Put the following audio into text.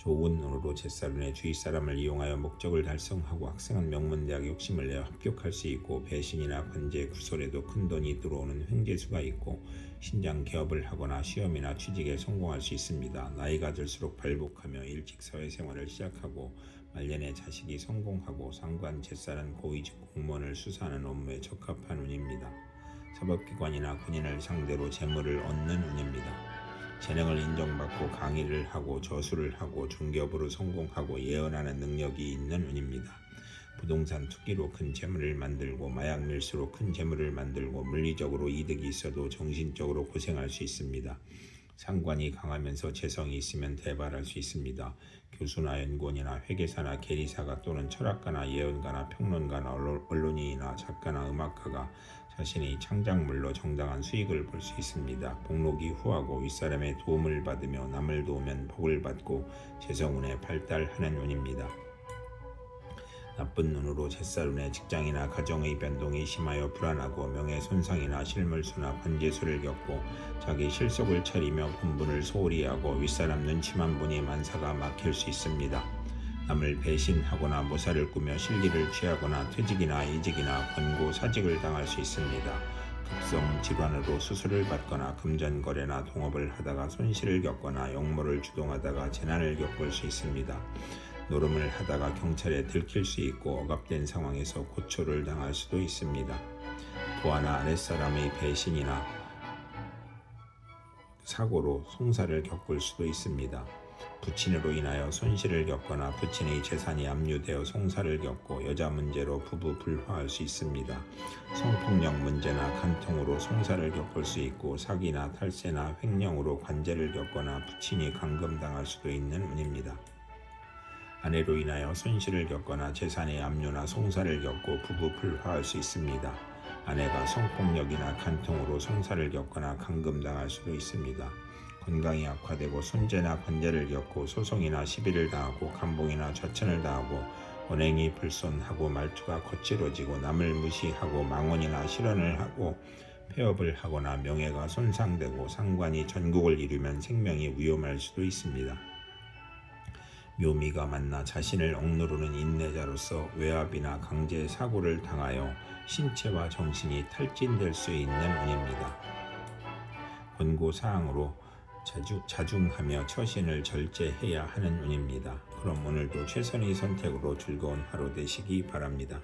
좋은 운으로 제사룬의 주위 사람을 이용하여 목적을 달성하고 학생은 명문대학 욕심을 내어 합격할 수 있고 배신이나 관제 구설에도 큰 돈이 들어오는 횡재수가 있고 신장 개업을 하거나 시험이나 취직에 성공할 수 있습니다. 나이가 들수록 발복하며 일찍 사회생활을 시작하고 말년에 자식이 성공하고 상관 제사는 고위직 공무원을 수사하는 업무에 적합한 운입니다. 사법기관이나 군인을 상대로 재물을 얻는 운입니다. 재능을 인정받고 강의를 하고 저술을 하고 중개업으로 성공하고 예언하는 능력이 있는 운입니다. 부동산 투기로 큰 재물을 만들고 마약 밀수로 큰 재물을 만들고 물리적으로 이득이 있어도 정신적으로 고생할 수 있습니다. 상관이 강하면서 재성이 있으면 대발할 수 있습니다. 교수나 연구원이나 회계사나 계리사가 또는 철학가나 예언가나 평론가나 언론- 언론인이나 작가나 음악가가 자신의 창작물로 정당한 수익을 볼 수 있습니다. 복록이 후하고 윗사람의 도움을 받으며 남을 도우면 복을 받고 재성운에 발달하는 운입니다. 나쁜 눈으로 제살운의 직장이나 가정의 변동이 심하여 불안하고 명예 손상이나 실물수나 관제수를 겪고 자기 실속을 차리며 본분을 소홀히 하고 윗사람 눈치만 보니 만사가 막힐 수 있습니다. 남을 배신하거나 모사를 꾸며 실리를 취하거나 퇴직이나 이직이나 권고 사직을 당할 수 있습니다. 급성 질환으로 수술을 받거나 금전거래나 동업을 하다가 손실을 겪거나 용모를 주동하다가 재난을 겪을 수 있습니다. 노름을 하다가 경찰에 들킬 수 있고 억압된 상황에서 고초를 당할 수도 있습니다. 부하나 아랫사람의 배신이나 사고로 송사를 겪을 수도 있습니다. 부친으로 인하여 손실을 겪거나 부친의 재산이 압류되어 송사를 겪고 여자 문제로 부부 불화할 수 있습니다. 성폭력 문제나 간통으로 송사를 겪을 수 있고 사기나 탈세나 횡령으로 관제를 겪거나 부친이 감금당할 수도 있는 운입니다. 아내로 인하여 손실을 겪거나 재산의 압류나 송사를 겪고 부부 불화할 수 있습니다. 아내가 성폭력이나 간통으로 송사를 겪거나 감금당할 수도 있습니다. 건강이 악화되고 손재나 관제를 겪고 소송이나 시비를 당하고 감봉이나 좌천을 당하고 언행이 불손하고 말투가 거칠어지고 남을 무시하고 망언이나 실언을 하고 폐업을 하거나 명예가 손상되고 상관이 전국을 이루면 생명이 위험할 수도 있습니다. 묘미가 만나 자신을 억누르는 인내자로서 외압이나 강제 사고를 당하여 신체와 정신이 탈진될 수 있는 운입니다. 권고 사항으로 자주, 자중하며 처신을 절제해야 하는 운입니다. 그럼 오늘도 최선의 선택으로 즐거운 하루 되시기 바랍니다.